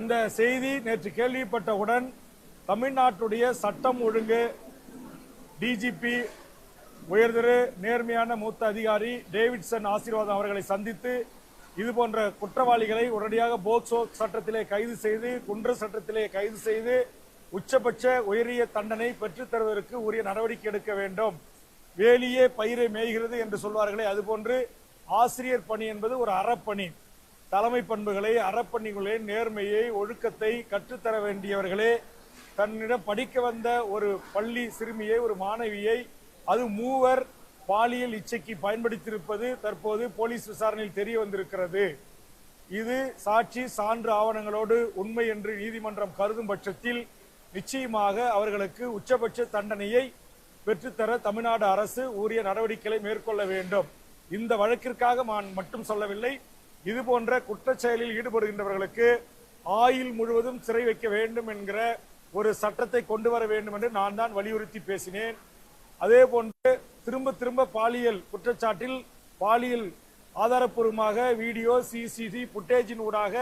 இந்த செய்தி நேற்று கேள்விப்பட்டவுடன் தமிழ்நாட்டுடைய சட்டம் ஒழுங்கு டிஜிபி உயர்திரு நேர்மையான மூத்த அதிகாரி டேவிட்சன் ஆசீர்வாதம் அவர்களை சந்தித்து இது போன்ற குற்றவாளிகளை உடனடியாக போக்சோ சட்டத்திலே கைது செய்து குன்ற சட்டத்திலே கைது செய்து உச்சபட்ச உயரிய தண்டனை பெற்றுத் தருவதற்கு உரிய நடவடிக்கை எடுக்க வேண்டும். வேலியே பயிரை மேய்கிறது என்று சொல்வார்களே அதுபோன்று ஆசிரியர் பணி என்பது ஒரு அறப்பணி. தலைமை பண்புகளை அறப்பணிகளை நேர்மையை ஒழுக்கத்தை கற்றுத்தர வேண்டியவர்களே தன்னிடம் படிக்க வந்த ஒரு பள்ளி சிறுமியை ஒரு மாணவியை அது மூவர் பாலியல் இச்சைக்கு பயன்படுத்தியிருப்பது தற்போது போலீஸ் விசாரணையில் தெரிய வந்திருக்கிறது. இது சாட்சி சான்று ஆவணங்களோடு உண்மை என்று நீதிமன்றம் கருதும் பட்சத்தில் நிச்சயமாக அவர்களுக்கு உச்சபட்ச தண்டனையை பெற்றுத்தர தமிழ்நாடு அரசு உரிய நடவடிக்கைகளை மேற்கொள்ள வேண்டும். இந்த வழக்கிற்காக நான் மட்டும் சொல்லவில்லை இது போன்ற குற்றச் செயலில் ஈடுபடுகின்றவர்களுக்கு ஆயுள் முழுவதும் சிறை வைக்க வேண்டும் என்கிற ஒரு சட்டத்தை கொண்டு வர வேண்டும் என்று நான் தான் வலியுறுத்தி பேசினேன். அதே போன்று திரும்ப திரும்ப பாலியல் குற்றச்சாட்டில் பாலியல் ஆதாரப்பூர்வமாக வீடியோ சிசிடி புட்டேஜின் ஊடாக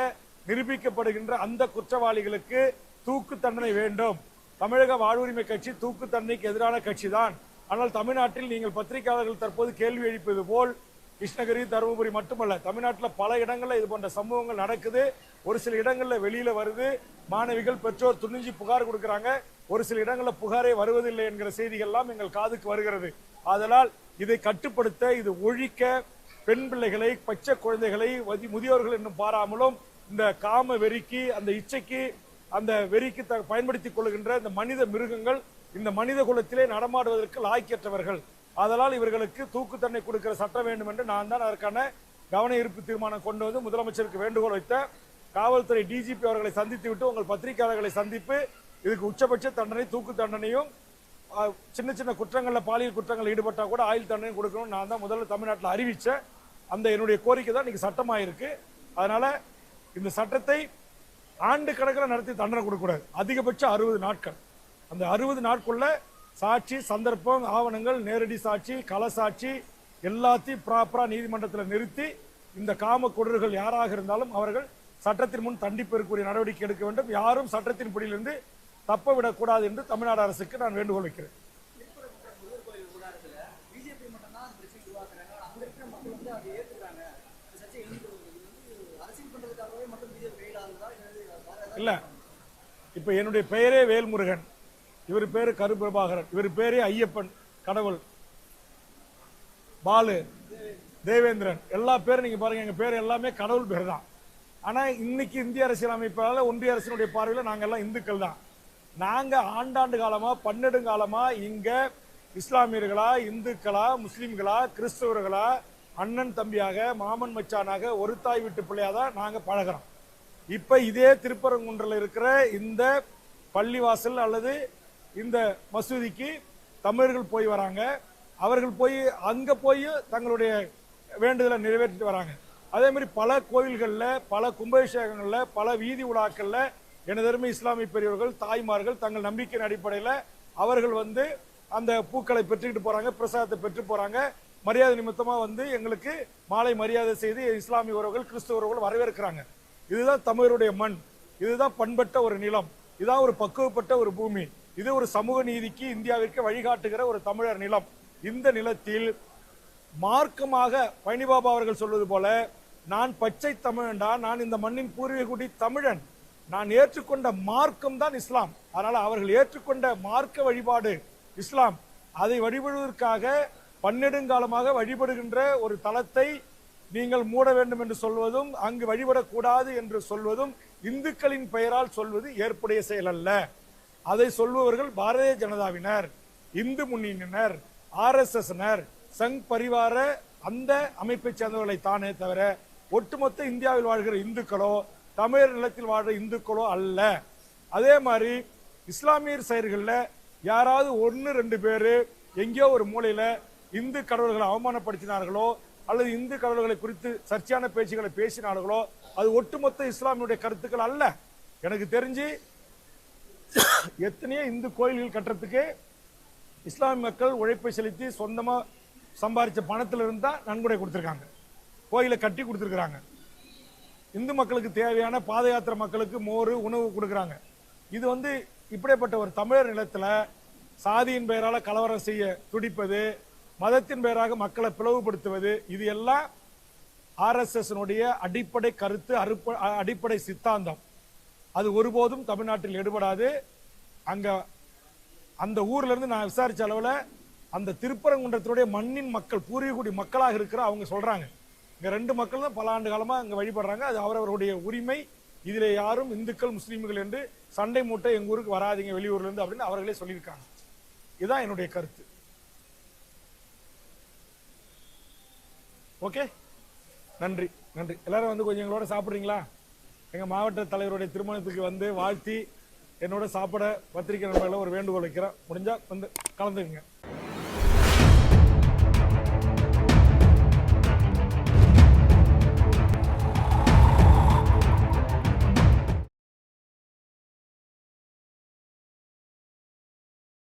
நிரூபிக்கப்படுகின்ற அந்த குற்றவாளிகளுக்கு தூக்கு தண்டனை வேண்டும். தமிழக வாழ்வுரிமை கட்சி தூக்கு தண்டனைக்கு எதிரான கட்சி தான் ஆனால் தமிழ்நாட்டில் நீங்கள் பத்திரிகையாளர்கள் தற்போது கேள்வி எழுப்பது போல் கிருஷ்ணகிரி தருமபுரி மட்டுமல்ல தமிழ்நாட்டில் பல இடங்களில் இது போன்ற சம்பவங்கள் நடக்குது. ஒரு சில இடங்களில் வெளியில வருது. மாணவிகள் பெற்றோர் துணிஞ்சு புகார் கொடுக்குறாங்க. ஒரு சில இடங்களில் புகாரே வருவதில்லை என்கிற செய்திகள்லாம் எங்கள் காதுக்கு வருகிறது. அதனால் இதை கட்டுப்படுத்த இது ஒழிக்க பெண் பிள்ளைகளை பச்சை குழந்தைகளை வதி- முதியோர்கள் இன்னும் பாராமலும் இந்த காம வெறிக்கு அந்த இச்சைக்கு அந்த வெறிக்கு த- பயன்படுத்திக் கொள்கின்ற இந்த மனித மிருகங்கள் இந்த மனித குலத்திலே நடமாடுவதற்கு லாய்க்கற்றவர்கள். அதனால் இவர்களுக்கு தூக்கு தண்டனை கொடுக்கிற சட்டம் வேண்டும் என்று நான் தான் அதற்கான கவன ஈர்ப்பு தீர்மானம் கொண்டு வந்து முதலமைச்சருக்கு வேண்டுகோள் வைத்த காவல்துறை டிஜிபி அவர்களை சந்தித்து விட்டு உங்கள் பத்திரிகையாளர்களை சந்திப்பு இதுக்கு உச்சபட்ச தண்டனை தூக்கு தண்டனையும் சின்ன சின்ன குற்றங்களில் பாலியல் குற்றங்கள் ஈடுபட்டால் கூட ஆயுள் தண்டனை கொடுக்கணும் நான் தான் முதல்ல தமிழ்நாட்டில் அறிவித்தேன் அந்த என்னுடைய கோரிக்கை தான் இன்னைக்கு சட்டமாயிருக்கு. அதனால் இந்த சட்டத்தை ஆண்டு கணக்கில் நடத்தி தண்டனை கொடுக்கக்கூடாது. அதிகபட்சம் அறுபது நாட்கள். அந்த அறுபது நாட்குள்ளே சாட்சி சந்தர்ப்பம் ஆவணங்கள் நேரடி சாட்சி கள சாட்சி எல்லாத்தையும் ப்ராப்பரா நீதிமன்றத்தில் நிறுத்தி இந்த காம கொடர்கள் யாராக இருந்தாலும் அவர்கள் சட்டத்தின் முன் தண்டிப்பதற்குரிய நடவடிக்கை எடுக்க வேண்டும். யாரும் சட்டத்தின் பிடியிலிருந்து தப்ப விடக்கூடாது என்று தமிழ்நாடு அரசுக்கு நான் வேண்டுகோள் வைக்கிறேன். இல்ல. இப்ப என்னுடைய பெயரே வேல்முருகன். இவர் பேரு கருபிரபாகரன் இவர் பேரே ஐயப்பன் கடவுள். பாலு தேவேந்திரன். எல்லா பேரும் நீங்க பாருங்க எங்க பேர் எல்லாமே கடவுள் பேர் தான். ஆனா இன்னைக்கு இந்திய அரசியல் அமைப்பால ஒன்றிய அரசினுடைய பார்வையில் நாங்க எல்லாம் இந்துக்கள் தான். நாங்க ஆண்டாண்டு காலமா பன்னெடுங்காலமா இங்க இஸ்லாமியர்களா இந்துக்களா முஸ்லீம்களா கிறிஸ்தவர்களா அண்ணன் தம்பியாக மாமன் மச்சானாக ஒரு தாய் வீட்டு பிள்ளையா தான் நாங்க பழகுறோம். இப்ப இதே திருப்பரங்குன்றில் இருக்கிற இந்த பள்ளிவாசல் அல்லது இந்த மசூதிக்கு தமிழர்கள் போய் வராங்க. அவர்கள் போய் அங்க போய் தங்களுடைய வேண்டுதலை நிறைவேற்றிட்டு வராங்க. அதே மாதிரி பல கோயில்களில் பல கும்பாபிஷேகங்களில் பல வீதி உலாக்களில் எனதருமை இஸ்லாமிய பெரியவர்கள் தாய்மார்கள் தங்கள் நம்பிக்கையின் அடிப்படையில் அவர்கள் வந்து அந்த பூக்களை பெற்றுக்கிட்டு போகிறாங்க பிரசாதத்தை பெற்று போகிறாங்க மரியாதை நிமித்தமாக வந்து எங்களுக்கு மாலை மரியாதை செய்து இஸ்லாமிய உறவுகள் கிறிஸ்துவ உறவுகள் வரவேற்கிறாங்க. இதுதான் தமிழருடைய மண். இதுதான் பண்பட்ட ஒரு நிலம். இதுதான் ஒரு பக்குவப்பட்ட ஒரு பூமி. இது ஒரு சமூக நீதிக்கு இந்தியாவிற்கு வழிகாட்டுகிற ஒரு தமிழர் நிலம். இந்த நிலத்தில் மார்க்கமாக பழனிபாபா அவர்கள் சொல்வது போல நான் பச்சை தமிழன்டா நான் இந்த மண்ணின் பூர்வீகுடி தமிழன். நான் ஏற்றுக்கொண்ட மார்க்கம் தான் இஸ்லாம். அதனால அவர்கள் ஏற்றுக்கொண்ட மார்க்க வழிபாடு இஸ்லாம். அதை வழிபடுவதற்காக பன்னெடுங்காலமாக வழிபடுகின்ற ஒரு தளத்தை நீங்கள் மூட வேண்டும் என்று சொல்வதும் அங்கு வழிபடக்கூடாது என்று சொல்வதும் இந்துக்களின் பெயரால் சொல்வது ஏற்புடைய செயல் அல்ல. அதை சொல்பவர்கள் பாரதிய ஜனதாவினர் இந்து முன்னணியினர் ஆர் எஸ் சங் பரிவார அந்த அமைப்பை சேர்ந்தவர்களை தானே தவிர ஒட்டுமொத்த இந்தியாவில் வாழ்கிற இந்துக்களோ தமிழர் நிலத்தில் வாழ்கிற இந்துக்களோ அல்ல. அதே மாதிரி இஸ்லாமியர் செயல்களில் யாராவது ஒன்று ரெண்டு பேர் எங்கேயோ ஒரு மூலையில் இந்து கடவுள்களை அவமானப்படுத்தினார்களோ அல்லது இந்து கடவுள்களை குறித்து சர்ச்சையான பேச்சுகளை பேசினார்களோ அது ஒட்டுமொத்த இஸ்லாமியுடைய கருத்துக்கள் அல்ல. எனக்கு தெரிஞ்சு எத்தனையோ இந்து கோயில்கள் கட்டுறதுக்கு இஸ்லாமிய மக்கள் உழைப்பை செலுத்தி சொந்தமாக சம்பாதிச்ச பணத்தில் இருந்தால் நன்கொடை கொடுத்துருக்காங்க. கோயிலை கட்டி கொடுத்துருக்குறாங்க. இந்து மக்களுக்கு தேவையான பாத யாத்திரை மக்களுக்கு மோர் உணவு கொடுக்குறாங்க. இது வந்து இப்படிப்பட்ட ஒரு தமிழர் நிலத்தில் சாதியின் பெயரால் கலவரம் செய்ய துடிப்பது மதத்தின் பெயராக மக்களை பிளவுபடுத்துவது இது எல்லாம் ஆர்எஸ்எஸ்னுடைய அடிப்படை கருத்து அடிப்படை சித்தாந்தம். அது ஒருபோதும் தமிழ்நாட்டில் எடுபடாது. அங்க அந்த ஊர்ல இருந்து நான் விசாரிச்ச அளவுல அந்த திருப்பரங்குன்றத்தினுடைய மண்ணின் மக்கள் பூர்வீகுடி மக்களாக இருக்கிற அவங்க சொல்றாங்க. இங்க ரெண்டு மக்கள் தான் பல ஆண்டு காலமா இங்க வழிபடுறாங்க. அது அவரவருடைய உரிமை. இதுல யாரும் இந்துக்கள் முஸ்லீம்கள் என்று சண்டை மூட்டை எங்க ஊருக்கு வராதீங்க வெளியூர்ல இருந்து அப்படின்னு அவர்களே சொல்லியிருக்காங்க. இதுதான் என்னுடைய கருத்து. ஓகே? நன்றி. நன்றி. எல்லாரும் வந்து கொஞ்சம் எங்களோட சாப்பிடுறீங்களா? எங்கள் மாவட்ட தலைவருடைய திருமணத்துக்கு வந்து வாழ்த்தி என்னோட சாப்பிட பத்திரிகை நண்பர்களை ஒரு வேண்டுகோள் வைக்கிறேன். முடிஞ்சால் வந்து கலந்துக்குங்க.